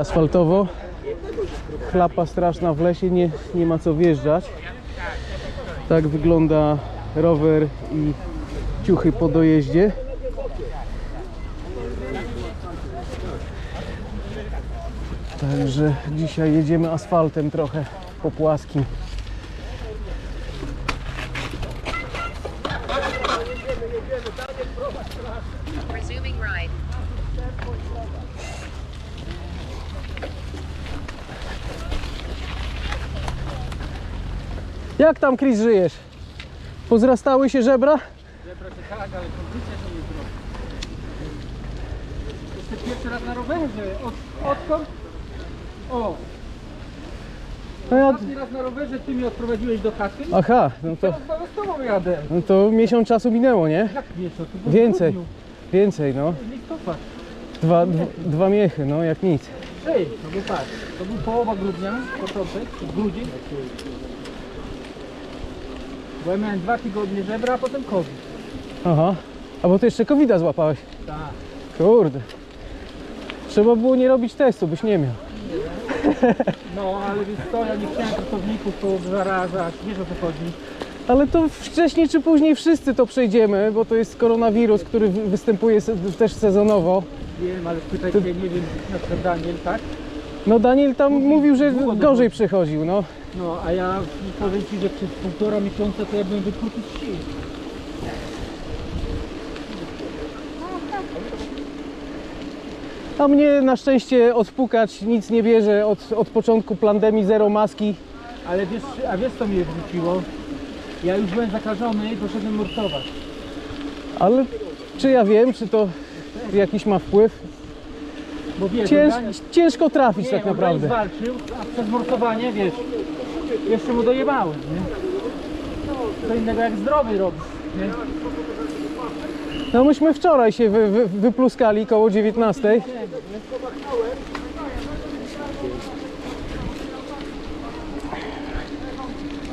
Asfaltowo. Chlapa straszna w lesie, nie, nie ma co wjeżdżać. Tak wygląda rower i ciuchy po dojeździe. Także dzisiaj jedziemy asfaltem trochę po płaskim. Resuming ride. Jak tam Chris żyjesz? Pozrastały się żebra? Tak, ale kondycja się nie zrobi. Jeszcze pierwszy raz na rowerze. Od, odkąd? O, No ja... ostatni raz na rowerze ty mnie odprowadziłeś do chaty. Aha, no to, Teraz z tobą jadę. no to miesiąc czasu minęło, nie? Jak wiesz, to było w Więcej, grudniu, więcej no. Listopad. Dwa, dwa, dwa miechy, no jak nic. Ej, to był tak. To był połowa grudnia, początek, grudzień. Bo ja miałem dwa tygodnie żebra, a potem COVID. Aha, a bo ty jeszcze covid złapałeś. Tak. Kurde. Trzeba było nie robić testu, byś nie miał. No, ale wiesz co, ja nie chciałem pracowników tu zarażać. Wiesz o co chodzi? Ale to wcześniej czy później wszyscy to przejdziemy, bo to jest koronawirus, który wy- występuje se- też sezonowo. Wiem, ale pytaj się, nie wiem, na przykład Daniel, tak? No Daniel tam mówił, że długo gorzej przechodził, no. No, a ja powiem Ci, że przez półtora miesiąca to ja byłem wykruty z sił. A mnie na szczęście odpukać nic nie bierze od, od początku pandemii, zero maski. Ale wiesz, a wiesz co mnie wróciło? Ja już byłem zakażony i poszedłem nurtować. Ale czy ja wiem, czy to jakiś ma wpływ? Bo wiesz, Cięż, ciężko trafić tak naprawdę. walczył, a przez nurtowanie, wiesz, jeszcze mu dojebałem, nie? Co innego jak zdrowy robisz, nie? No myśmy wczoraj się wy, wy, wypluskali koło 19.